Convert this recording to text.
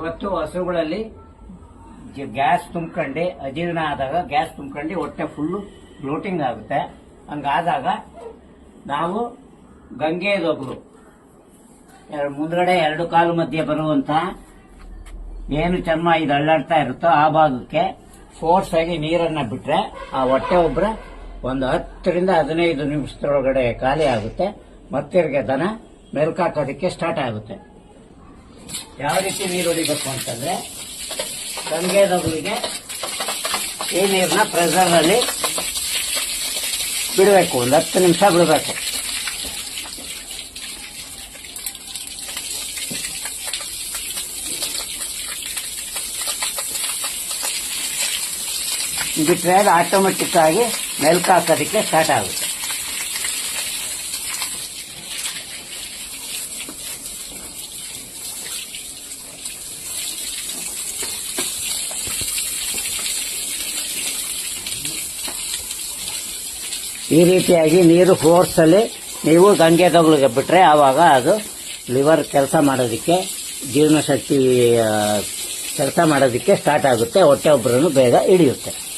ಇವತ್ತು ಹಸುಗಳಲ್ಲಿ ಗ್ಯಾಸ್ ತುಂಬ್ಕೊಂಡು ಅಜೀರ್ಣ ಆದಾಗ ಗ್ಯಾಸ್ ತುಂಬ್ಕೊಂಡು ಹೊಟ್ಟೆ ಫುಲ್ಲು ಬ್ಲೋಟಿಂಗ್ ಆಗುತ್ತೆ. ಹಂಗಾದಾಗ ನಾವು ಗಂಗೆದೊಬ್ರು ಎರಡು ಮುಂದ್ಗಡೆ ಎರಡು ಕಾಲು ಮಧ್ಯೆ ಬರುವಂತ ಏನು ಚರ್ಮ ಇದು ಅಳ್ಳಾಡ್ತಾ ಇರುತ್ತೋ ಆ ಭಾಗಕ್ಕೆ ಫೋರ್ಸ್ ಆಗಿ ನೀರನ್ನ ಬಿಟ್ರೆ ಆ ಹೊಟ್ಟೆ ಒಬ್ಬರ ಒಂದು ಹತ್ತರಿಂದ ಹದಿನೈದು ನಿಮಿಷದೊಳಗಡೆ ಖಾಲಿ ಆಗುತ್ತೆ. ಮತ್ತಿರ್ಗೆ ದನ ಮೆಲ್ಕಾಕೋದಕ್ಕೆ ಸ್ಟಾರ್ಟ್ ಆಗುತ್ತೆ. ಯಾವ ರೀತಿ ನೀರು ಹೊಡಿಬೇಕು ಅಂತಂದ್ರೆ ಗಂಗೆದೊಬ್ಬರಿಗೆ ಈ ನೀರನ್ನ ಪ್ರೆಸರ್ನಲ್ಲಿ ಬಿಡಬೇಕು, ಒಂದು ಹತ್ತು ನಿಮಿಷ ಬಿಡಬೇಕು. ಬಿಟ್ಟರೆ ಅದು ಆಟೋಮೆಟಿಕ್ ಆಗಿ ಮೆಲ್ಕ್ ಹಾಕೋದಕ್ಕೆ ಸ್ಟಾರ್ಟ್ ಆಗುತ್ತೆ. ಈ ರೀತಿಯಾಗಿ ನೀರು ಫೋರ್ಸಲ್ಲಿ ನೀವು ಗಂಗೆ ತಗೊಳಿಗೆ ಬಿಟ್ಟರೆ ಆವಾಗ ಅದು ಲಿವರ್ ಕೆಲಸ ಮಾಡೋದಕ್ಕೆ ಜೀರ್ಣಶಕ್ತಿ ಕೆಲಸ ಮಾಡೋದಕ್ಕೆ ಸ್ಟಾರ್ಟ್ ಆಗುತ್ತೆ. ಹೊಟ್ಟೆ ಒಬ್ಬರನ್ನು ಬೇಗ ಹಿಡಿಯುತ್ತೆ.